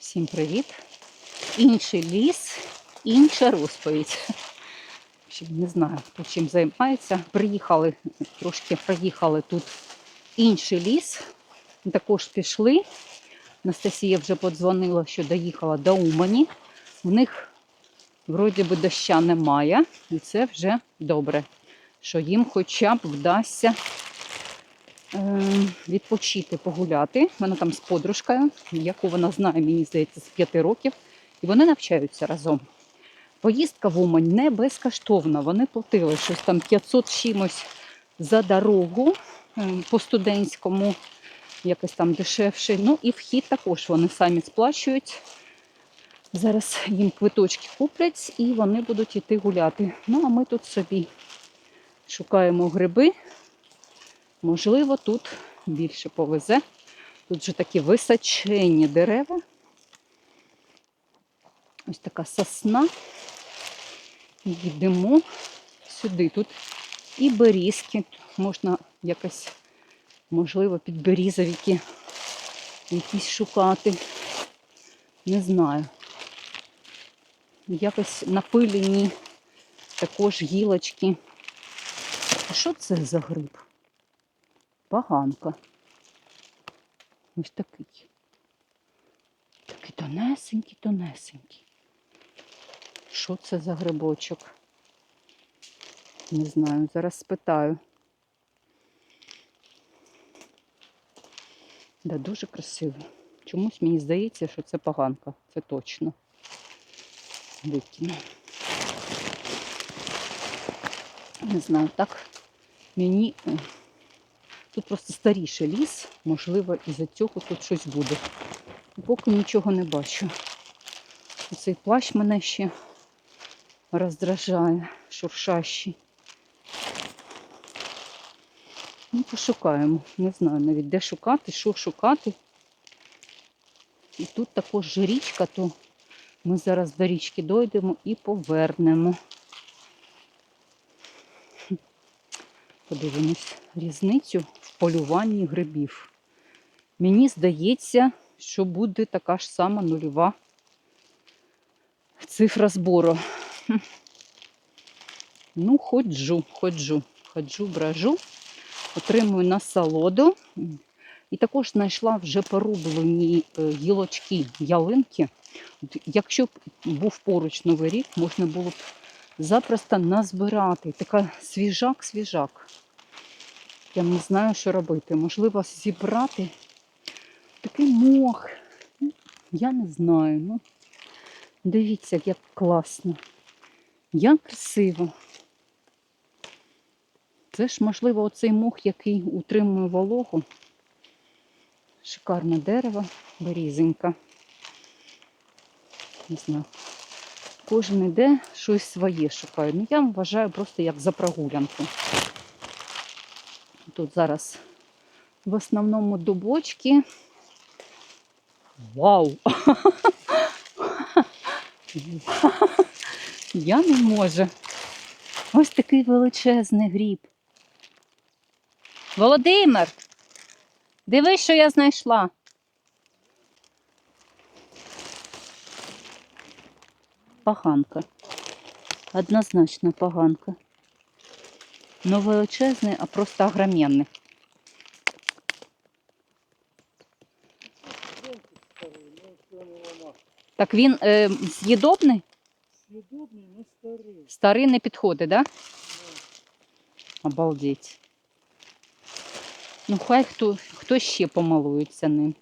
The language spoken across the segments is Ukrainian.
Всім привіт! Інший ліс, інша розповідь. Не знаю, хто чим займається. Приїхали, трошки проїхали тут інший ліс. Також пішли. Анастасія вже подзвонила, що доїхала до Умані. У них вроді би доща немає, і це вже добре, що їм хоча б вдасться відпочити, погуляти. Вона там з подружкою, яку вона знає, мені здається, з п'яти років, і вони навчаються разом. Поїздка в Умань не безкоштовна. Вони платили щось там 500 чимось за дорогу е, по студентському, якось там дешевше. Ну і вхід також вони самі сплачують. Зараз їм квиточки куплять і вони будуть йти гуляти. Ну а ми тут собі шукаємо гриби. Можливо, тут більше повезе. Тут же такі височенні дерева. Ось така сосна. Йдемо сюди. Тут і берізки. Можна якось, можливо, підберізовики якісь шукати. Не знаю. Якось напилені також гілочки. А що це за гриб? Поганка. Ось такий. Такий тонесенький, тонесенький. Що це за грибочок? Не знаю, зараз спитаю. Да, дуже красиво. Чомусь мені здається, що це поганка. Це точно. Викину. Не знаю, так мені е, тут просто старіший ліс, можливо, із-за цього тут щось буде. Поки нічого не бачу. Цей плащ мене ще роздражає, шуршащий. Ну, пошукаємо. Не знаю навіть де шукати, що шукати. І тут також річка, то ми зараз до річки дойдемо і повернемо. Подивимось різницю полюванні грибів. Мені здається, що буде така ж сама нульова цифра збору. Ну, ходжу, ходжу, ходжу, бражу, отримую насолоду. І також знайшла вже порублені е, гілочки ялинки. Якщо б був поруч новий рік, можна було б запросто назбирати. Така свіжак-свіжак. Я не знаю, що робити. Можливо, зібрати такий мох. Я не знаю. Ну, дивіться, як класно. Як красиво. Це ж, можливо, оцей мох, який утримує вологу. Шикарне дерево, берізенька. Не знаю. Кожен іде щось своє шукає. Ну, я вважаю просто як за прогулянку. Тут зараз в основному дубочки. Вау! Я не можу. Ось такий величезний гріб. Володимир! Дивись, що я знайшла. Поганка. Однозначно поганка Не величезний, а просто огроменний. Так він е, з'їдобний? Съедобный, но старый. Старий не підходить, так? Да? Обалдеть. Ну, хай хто, хто ще помалується ним.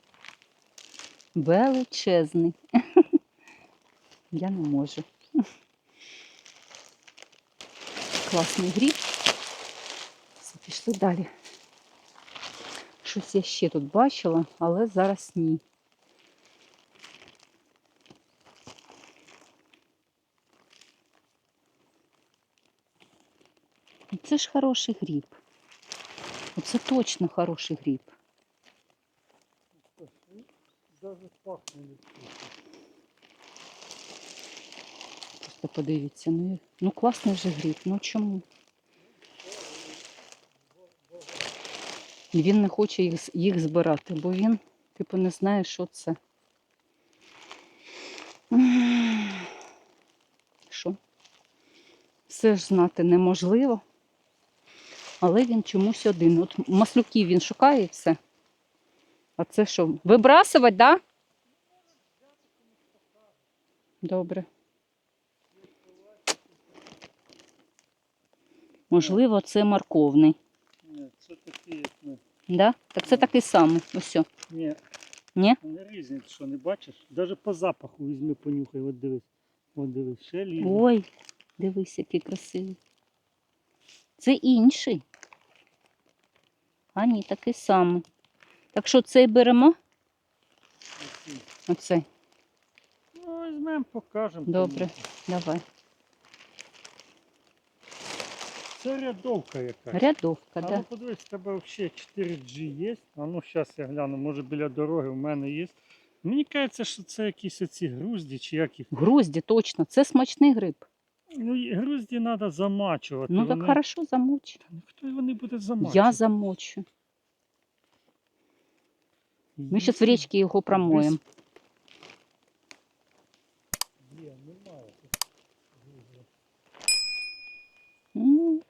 Величезний. Я не можу. Класний гріб. Пішли далі. Щось я ще тут бачила, але зараз ні. Це ж хороший гріб. Оце точно хороший гріб. Просто подивіться. Ну, ну класний же гріб. Ну чому? Він не хоче їх, їх збирати, бо він, типу, не знає, що це. Що? Все ж знати неможливо. Але він чомусь один. От маслюків він шукає і все. А це що? Вибрасувати, так? Да? Добре. Можливо, це морковний. Ні, це ми. Да? Так це такий самий. Ось. Ні. Ні? Вони різні, ти що не бачиш? Навіть по запаху візьми, понюхай, от дивись. От дивись, ще. Ой, дивись, який красивий. Це інший. А ні, такий самий. Так що цей беремо? Оці. Оцей. Ну, візьмемо, покажемо. Добре. Давай. Це рядовка якась. Рядовка, А да. ну подивись, в тебе взагалі 4G є. А ну зараз я гляну, може біля дороги в мене є. Мені кажеться, що це якісь оці грузді чи як їх. Грузді, точно. Це смачний гриб. Ну, грузді треба замачувати. Ну так вони... хорошо замочь. Ну, Хто вони буде замачувати? Я замочу. Ми зараз в річці його промоємо. Є, немає. грузді. М.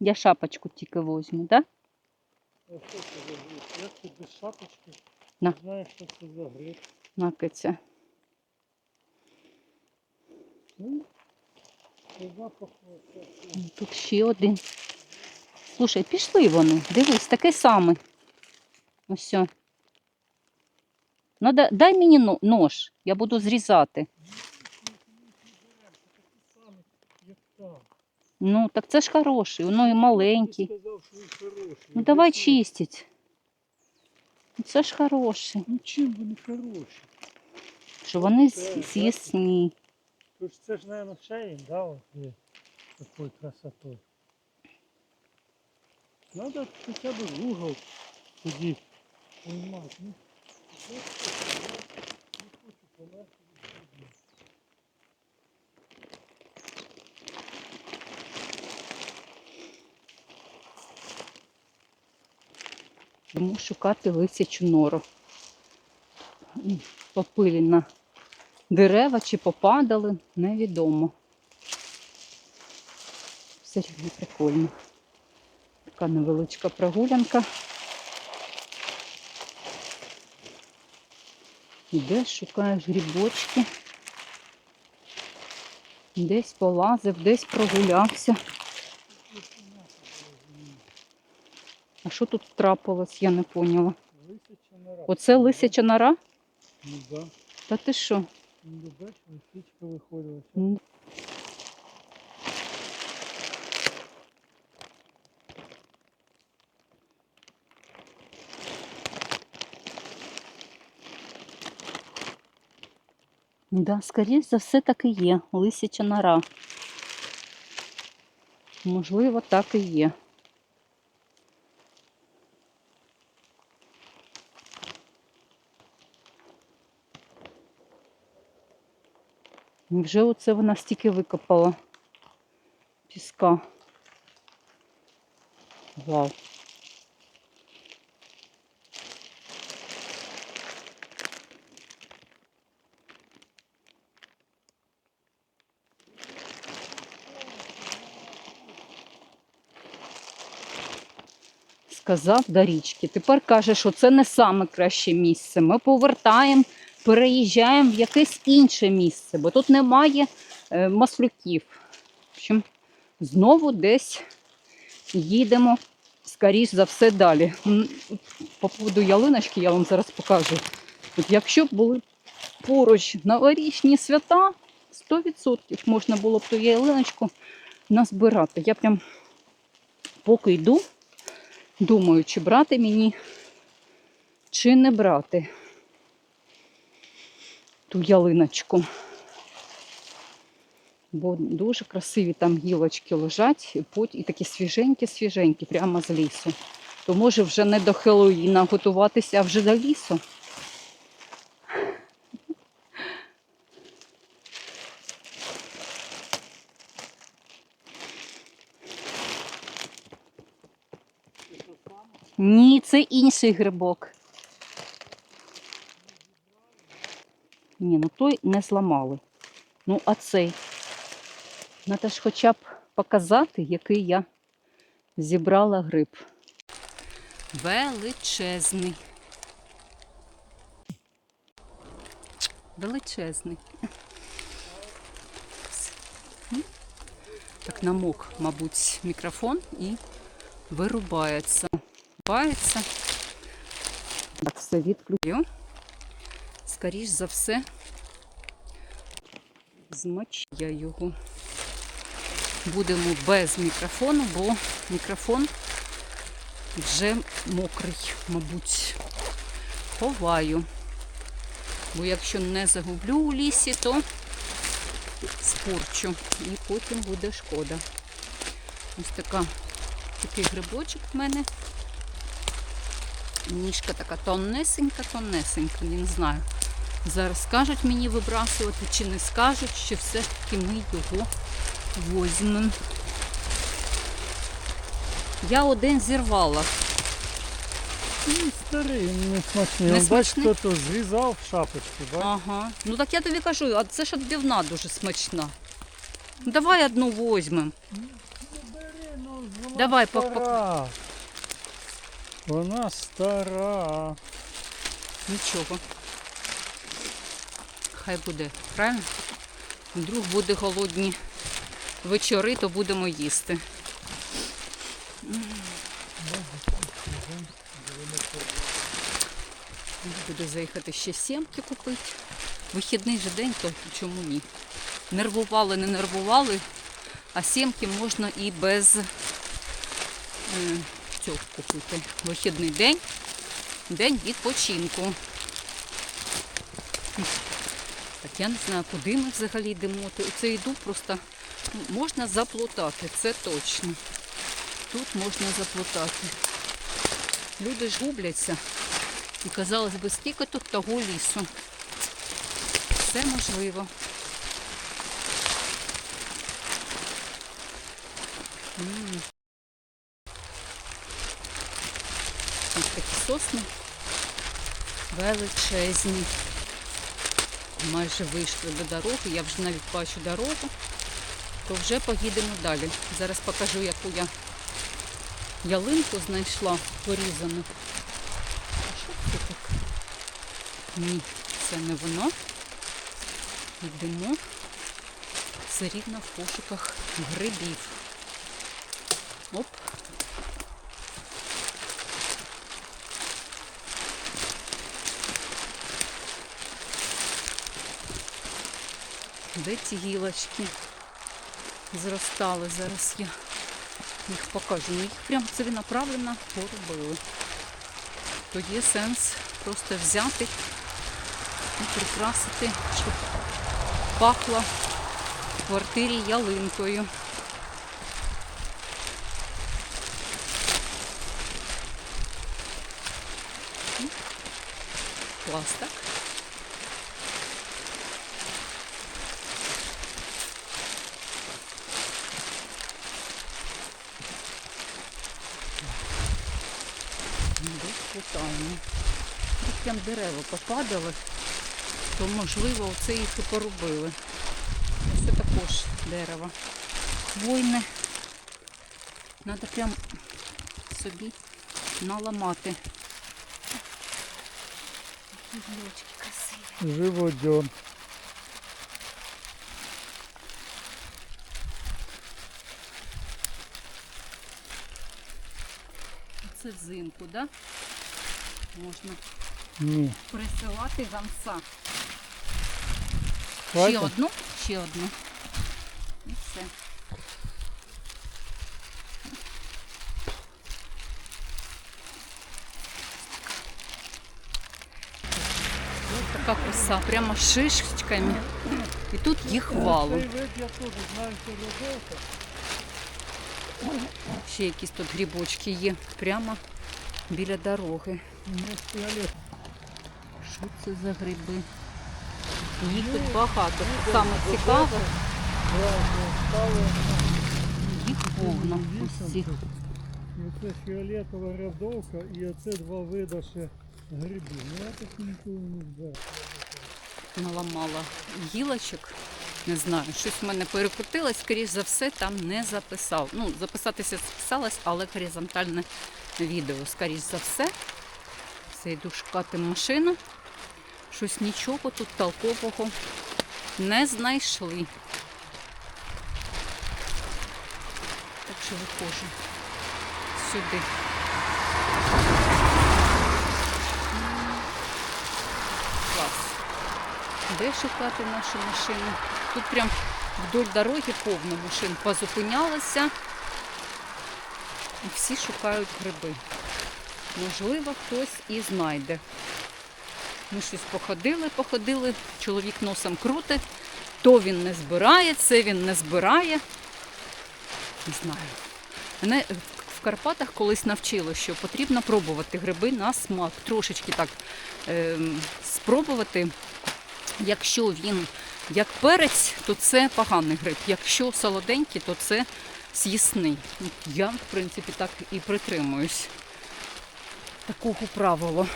Я шапочку тільки возьму, так? Да? Як ти без шапочки? На. Знаю, що це за гриб. Накиця. Ну, по. Тут ще один. Слушай, пішли вони. Дивись, такий самий. Ось. все. Ну, дай мені нож, я буду зрізати. Як там. Ну, так це ж хороший, воно і маленький. Ну давай чистить. Ну, Це ж хороший. Ну чим вони хороші? Що вони Це, з- так? з'їсні. Тож це ж, мабуть, шеї, да, от є такою красотою. Надо хоча б в угол тоді поймати. Ну, не хочу померти Тому шукати лисячу нору. Попилі на дерева чи попадали, невідомо. Все рівно прикольно. Така невеличка прогулянка. Ідеш, шукаєш грибочки. Десь полазив, десь прогулявся. А що тут трапилось, я не поняла. Лисяча нора. Оце лисяча нора? Ну да. Та ти що? Ну бачиш, лисичка виходила. М. Да, скоріш за все так і є. Лисяча нора. Можливо, так і є. Вже оце вона стільки викопала піска. Вау. Сказав до річки. Тепер каже, що це не саме краще місце. Ми повертаємо, переїжджаємо в якесь інше місце, бо тут немає е, маслюків. В знову десь їдемо, скоріш за все, далі. По поводу ялиночки я вам зараз покажу. От якщо б були поруч новорічні свята, 100% можна було б ту ялиночку назбирати. Я прям поки йду, думаю, чи брати мені, чи не брати ту ялиночку. Бо дуже красиві там гілочки лежать, і такі свіженькі-свіженькі, прямо з лісу. То може вже не до Хеллоїна готуватися, а вже до лісу. Ні, це інший грибок. Ні, ну той не зламали. Ну, а цей. Треба ж хоча б показати, який я зібрала гриб. Величезний. Величезний. Так намок, мабуть, мікрофон і вирубається. Вирубається. Так, все відключу. Скоріш за все, змочу я його. Будемо без мікрофону, бо мікрофон вже мокрий, мабуть. Ховаю. Бо якщо не загублю у лісі, то спорчу. І потім буде шкода. Ось така, такий грибочок в мене. Ніжка така тоннесенька, тоннесенька, не знаю. Зараз скажуть мені вибрасувати чи не скажуть, чи все-таки ми його возьмемо. Я один зірвала. Ну, старий, не смачний. Не Не Бач, смачний? хто то зрізав шапочки, бач? Ага. Ну так я тобі кажу, а це ж відбивна дуже смачна. Ну, Давай одну возьмемо. Бери, ну, вона Давай, пок- стара. Вона стара. Нічого. Хай буде, правильно? Вдруг буде голодні вечори, то будемо їсти. Буде заїхати ще сімки купити. Вихідний же день, то чому ні? Нервували, не нервували, а сімки можна і без е, цього купити. Вихідний день, день відпочинку. Так я не знаю, куди ми взагалі йдемо. Оце йду просто можна заплутати, це точно. Тут можна заплутати. Люди ж губляться. І казалось би, скільки тут того лісу. Все можливо. Ось такі сосни величезні. Майже вийшли до дороги, я вже навіть бачу дорогу, то вже поїдемо далі. Зараз покажу, яку я ялинку знайшла порізану. А що це так? Ні, це не воно. Йдемо все рівно в пошуках грибів. Оп. Де ці гілочки зростали? Зараз я їх покажу. Ну, їх прям ціленаправленно поробили. То є сенс просто взяти і прикрасити, щоб пахло в квартирі ялинкою. Клас, так? Десь питання. Тут прям дерева попадали, то можливо оце їх і порубили. Це також дерево. Хвойне. Треба прям собі наламати. Які гілочки красиві. Живодьон. Це взимку, так? Да? Можна Ні. присилати гамса. Ще одну, ще одну. І все. Ось така краса, прямо з шишечками. І тут їх валу. Ще якісь тут грибочки є прямо біля дороги. Ну. Що це за гриби? Їх тут багато. Саме цікаве, їх повно. Цих. Оце фіолетова рядовка і оце два види ще грибів. Ну я так ніколи не взяв. наламала гілочок. Не знаю, щось в мене перекрутилось, скоріш за все, там не записав. Ну, записатися записалась, але горизонтальне відео. Скоріш за все. Все, йду шукати машину. Щось нічого тут толкового не знайшли. Так що виходжу сюди. Клас. Де шукати нашу машину? Тут прям вдоль дороги повно машин позупинялося. І всі шукають гриби. Можливо, хтось і знайде. Ми щось походили, походили, чоловік носом крутить, то він не збирає, це він не збирає. Не знаю. Мене в Карпатах колись навчили, що потрібно пробувати гриби на смак. Трошечки так ем, спробувати. Якщо він як перець, то це поганий гриб. Якщо солоденький, то це з'їсний. Я, в принципі, так і притримуюсь такого правила,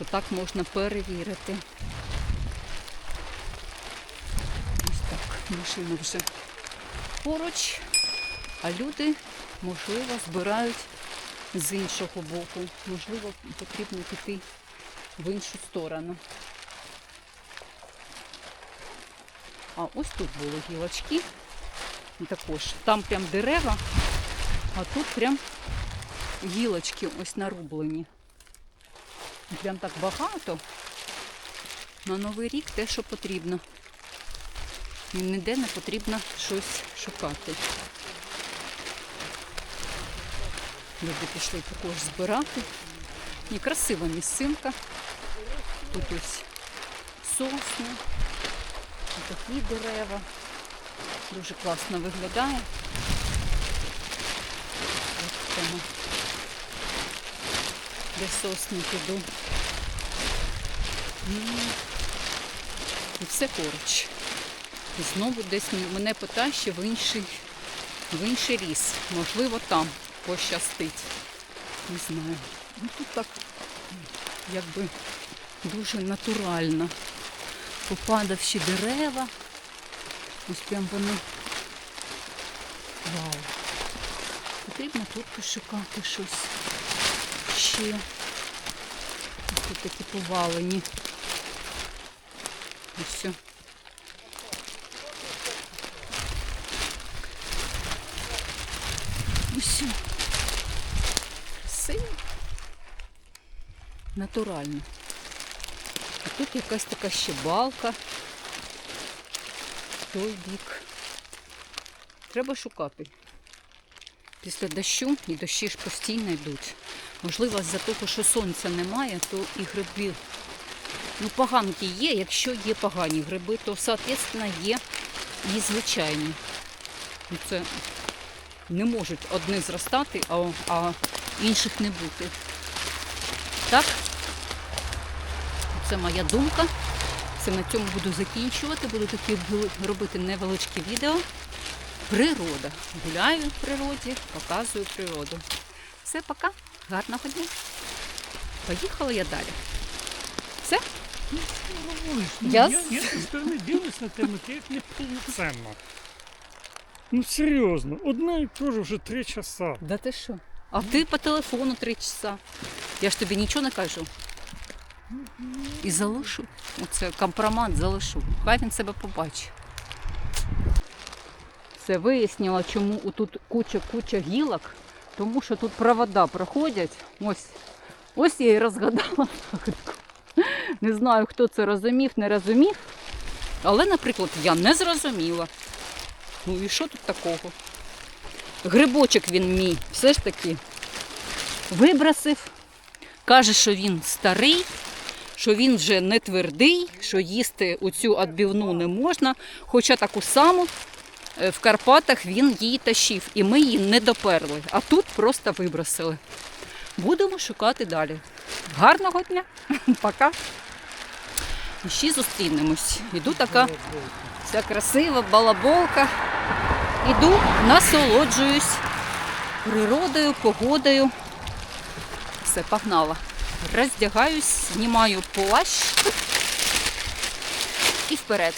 що так можна перевірити. Ось так, машина вже поруч, а люди, можливо, збирають з іншого боку. Можливо, потрібно піти в іншу сторону. А ось тут були гілочки. Також там прям дерева, а тут прям гілочки ось нарублені. Прям так багато. На Новий рік те, що потрібно. І ніде не потрібно щось шукати. Люди пішли також збирати. І красива місцинка. Тут ось сосни, такі дерева. Дуже класно виглядає. От де сосни піду. І все поруч. І знову десь мене потащить в інший, в інший ліс. Можливо, там пощастить. Не знаю. Ну тут так якби дуже натурально. Попадавші дерева. Ось прям вони. Вау. Потрібно тут пошукати щось ще. Тут такі повалені. Ось все. Ось. Красиво. Натурально. А тут якась така ще балка. Той бік. Треба шукати. Після дощу і дощі ж постійно йдуть. Можливо, з-за того, що сонця немає, то і гриби. Ну, поганки є. Якщо є погані гриби, то, соответственно, є і звичайні. Ну, Це не можуть одні зростати, а, а інших не бути. Так? Це моя думка. Це на цьому буду закінчувати. Буду такі робити невеличкі відео. Природа. Гуляю в природі, показую природу. Все, пока. Гарного дня. Поїхала я далі. Все? Я я, з- я зі сторони дивлюсь на тебе, ти як неповноценна. Ну серйозно, одна і теж вже три часа. Да ти що? А ти по телефону три часа. Я ж тобі нічого не кажу. І залишу. Оце компромат залишу. Хай він себе побачить. Все вияснила, чому тут куча-куча гілок, тому що тут провода проходять. Ось, ось я і розгадала. Не знаю, хто це розумів, не розумів. Але, наприклад, я не зрозуміла. Ну і що тут такого? Грибочок він мій все ж таки вибросив. Каже, що він старий, що він вже не твердий, що їсти оцю відбивну не можна. Хоча таку саму в Карпатах він її тащив, і ми її не доперли. А тут просто вибросили. Будемо шукати далі. Гарного дня. Пока. І ще зустрінемось. Іду така вся красива балаболка. Іду, насолоджуюсь природою, погодою. Все, погнала. Роздягаюсь, знімаю плащ і вперед.